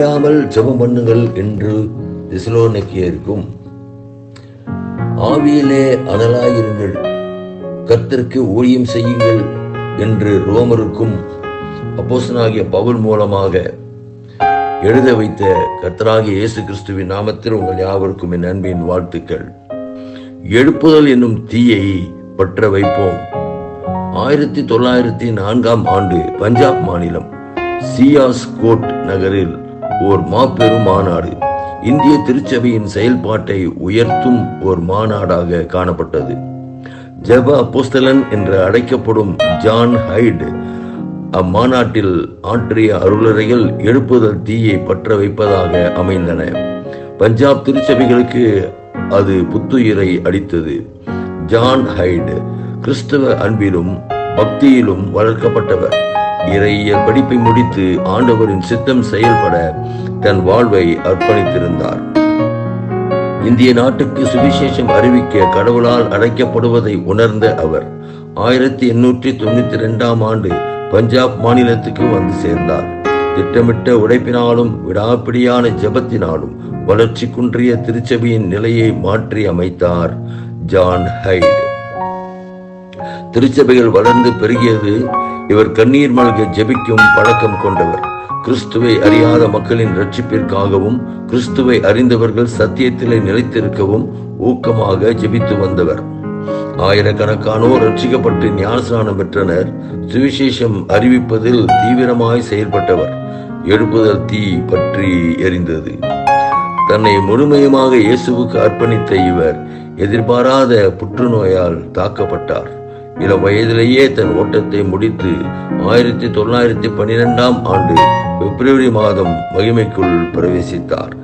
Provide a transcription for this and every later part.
இல்லாமல் ஜெபம் பண்ணுங்கள் என்று திசலோனிக்கேயருக்கும் ஆவியிலே அனலாயிருங்கள். கர்த்தருக்கு ஊழியம் செய்யுங்கள் என்று ரோமருக்கும் அப்போசனாகிய பவுல் மூலமாக எழுத வைத்த கர்த்தராகிய இயேசு கிறிஸ்துவின் நாமத்தில் உங்கள் யாவருக்கும் என் அன்பின் வாழ்த்துக்கள். எழுப்புதல் என்னும் தீயை பற்ற வைப்போம். ஆயிரத்தி தொள்ளாயிரத்தி நான்காம் ஆண்டு பஞ்சாப் மாநிலம் சியாஸ் கோட் நகரில் ஓர் மாபெரும் மாநாடு இந்திய திருச்சபையின் செயல்பாட்டை உயர்த்தும் ஓர் மாநாடாக காணப்பட்டது. ஜப அப்போஸ்தலன் என்று அழைக்கப்படும் ஜான் ஹைட் அம்மாநாட்டில் ஆற்றிய அருளறைகள் எழுப்புதல் தீயை பற்ற வைப்பதாக அமைந்தன. பஞ்சாப் திருச்சபைகளுக்கு அது புத்துயிரை அளித்தது. ஜான் ஹைட் கிறிஸ்தவ அன்பிலும் பக்தியிலும் வளர்க்கப்பட்டவர். இறையியல் படிப்பை முடித்து ஆண்டவரின் சித்தம் செயல்பட தன் வாழ்வை அர்ப்பணித்திருந்தார். இந்திய நாட்டுக்கு சுவிசேஷம் அறிவிக்க கடவுளால் அழைக்கப்படுவதை உணர்ந்த அவர் ஆயிரத்தி எண்ணூற்றி தொண்ணூத்தி இரண்டாம் ஆண்டு பஞ்சாப் மாநிலத்துக்கு வந்து சேர்ந்தார். திட்டமிட்ட உழைப்பினாலும் விடாப்பிடியான ஜெபத்தினாலும் வளர்ச்சி குன்றிய திருச்சபையின் நிலையை மாற்றி அமைத்தார் ஜான் ஹைட். திருச்சபைகள் வளர்ந்து பெருகியது இவர் கண்ணீர் மல்க ஜெபிக்கும் பழக்கம் கொண்டவர். கிறிஸ்துவை அறியாத மக்களின் ரட்சிப்பிற்காகவும் கிறிஸ்துவை அறிந்தவர்கள் சத்தியத்திலே நிலைத்திருக்கவும் ஊக்கமாக ஜெபித்து வந்தவர். ஆயிரக்கணக்கானோர் ரட்சிக்கப்பட்டு ஞானஸ்நானம் பெற்றனர். சுவிசேஷம் அறிவிப்பதில் தீவிரமாய் செயல்பட்டவர். எழுப்புதல் தீ பற்றி எரிந்தது. தன்னை முழுமையுமாக இயேசுவுக்கு அர்ப்பணித்த இவர் எதிர்பாராத புற்றுநோயால் தாக்கப்பட்டார். இள வயதிலேயே தன் ஓட்டத்தை முடித்து ஆயிரத்தி தொள்ளாயிரத்தி பனிரெண்டாம் ஆண்டு பிப்ரவரி மாதம் மகிமைக்குள் பிரவேசித்தார்.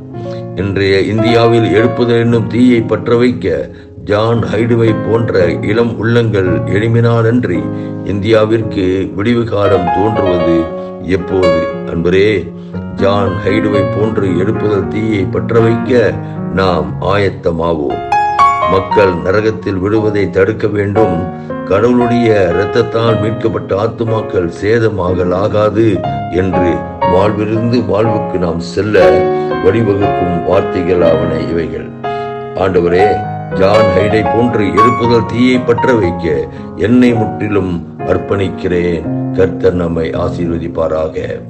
இன்றைய இந்தியாவில் எழுப்புதல் என்னும் தீயை பற்ற வைக்க ஜான் ஹைடுவை போன்ற இளம் உள்ளங்கள் எழுமினாலன்றி இந்தியாவிற்கு விடிவு காலம் தோன்றுவது எப்போது? அன்பரே ஜான் ஹைடுவை போன்று எழுப்புதல் தீயை பற்ற வைக்க நாம் ஆயத்தமாவோம். மக்கள் நரகத்தில் விடுவதை தடுக்க வேண்டும். கடவுளுடைய இரத்தத்தால் மீட்கப்பட்ட ஆத்துமாக்கள் சேதமாகலாகாது என்று வாழ்விலிருந்து வாழ்வுக்கு நாம் செல்ல வழிவகுக்கும் வார்த்தைகள் ஆவன இவைகள். ஆண்டவரே ஜான் ஹைடை போன்று எருப்புதல் தீயை பற்ற வைக்க என்னை முற்றிலும் அர்ப்பணிக்கிறேன். கர்த்தர் நம்மை ஆசீர்வதிப்பாராக.